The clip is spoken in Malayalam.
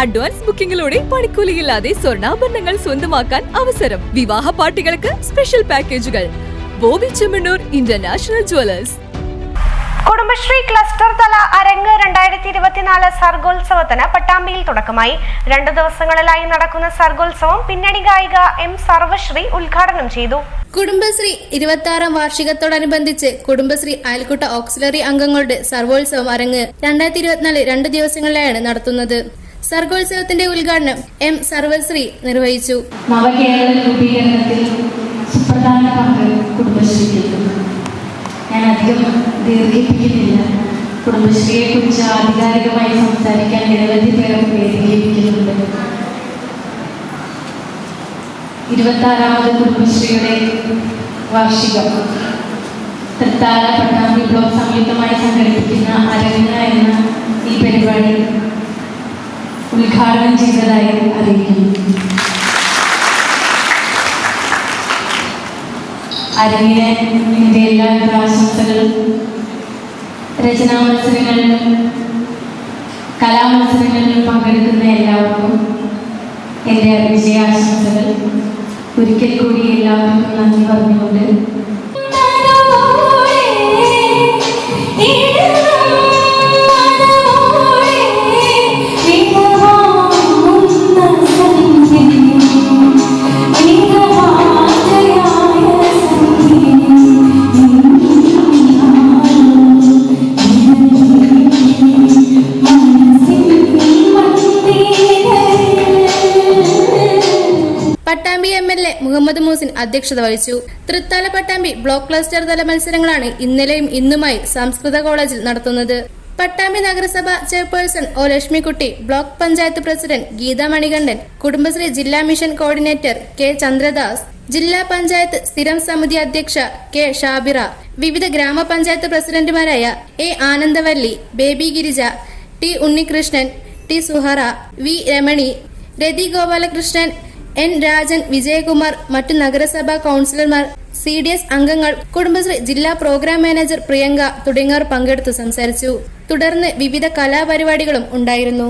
അഡ്വാൻസ് ബുക്കിംഗിലൂടെ പണിക്കൂലിയില്ലാതെ സ്വർണാഭരണങ്ങൾ സ്വന്തമാക്കാൻ അവസരം. വിവാഹ പാർട്ടികൾക്ക് സ്പെഷ്യൽ പാക്കേജുകൾ. Bobby Chemmanur international jewellers. Kudumbashree cluster തല അരങ്ങ് രണ്ടായിരത്തി ഇരുപത്തിനാല് സർഗോത്സവത്തിന് പട്ടാമ്പിയിൽ തുടക്കമായി. രണ്ടു ദിവസങ്ങളിലായി നടക്കുന്ന സർഗോത്സവം പിന്നണി ഗായിക എം സർവശ്രീ ഉദ്ഘാടനം ചെയ്തു. കുടുംബശ്രീ ഇരുപത്തി ആറാം വാർഷികത്തോടനുബന്ധിച്ച് കുടുംബശ്രീ അയൽക്കൂട്ട ഓക്സിലറി അംഗങ്ങളുടെ സർവോത്സവം അരങ്ങ് രണ്ടായിരത്തി ഇരുപത്തിനാല് രണ്ട് ദിവസങ്ങളിലായാണ് നടത്തുന്നത്. സർഗോത്സവത്തിന്റെ ഉദ്ഘാടനം എം സർവശ്രീ നിർവഹിച്ചു. രൂപീകരണത്തിൽ സുപ്രധാന ഞാൻ കുടുംബശ്രീയെ കുറിച്ച് ആധികാരികമായി സംസാരിക്കാൻ നിരവധി പേർ വേദികരിക്കുന്നുണ്ട് ഇരുപത്താറാമത് കുടുംബശ്രീയുടെ വാർഷികം തൃത്താല പട്ടാമ്പി ബ്ലോക്ക് സംയുക്തമായി ചെയ്തതായി അറിയിക്കുന്നു. എല്ലാ എന്റെ എല്ലാവിധ ആശംസകളും രചനാ മത്സരങ്ങളിലും കലാമത്സരങ്ങളിലും പങ്കെടുക്കുന്ന എല്ലാവർക്കും എന്റെ വിജയാശംസകൾ ഒരിക്കൽ കൂടി എല്ലാവർക്കും നന്ദി പറഞ്ഞുകൊണ്ട് മുഹമ്മദ് മോസിൻ അധ്യക്ഷത വഹിച്ചു. തൃത്താല പട്ടാമ്പി ബ്ലോക്ക് ക്ലസ്റ്റർ തല മത്സരങ്ങളാണ് ഇന്നലെയും ഇന്നുമായി സംസ്കൃത കോളേജിൽ നടത്തുന്നത്. പട്ടാമ്പി നഗരസഭ chairperson O Lakshmikutty block panchayat president Geetha Manikandan Kudumbashree ജില്ലാ മിഷൻ കോർഡിനേറ്റർ കെ ചന്ദ്രദാസ് ജില്ലാ പഞ്ചായത്ത് സ്ഥിരം സമിതി അധ്യക്ഷ കെ ഷാബിറ വിവിധ ഗ്രാമപഞ്ചായത്ത് പ്രസിഡന്റുമാരായ A Anandavalli Baby Girija T Unnikrishnan T Suhara V Ramani Rathi Gopalakrishnan N Rajan Vijayakumar മറ്റു നഗരസഭാ കൗൺസിലർമാർ സി ഡി എസ് അംഗങ്ങൾ കുടുംബശ്രീ ജില്ലാ പ്രോഗ്രാം മാനേജർ പ്രിയങ്ക തുടങ്ങിയവർ പങ്കെടുത്തു സംസാരിച്ചു. തുടർന്ന് വിവിധ കലാപരിപാടികളും ഉണ്ടായിരുന്നു.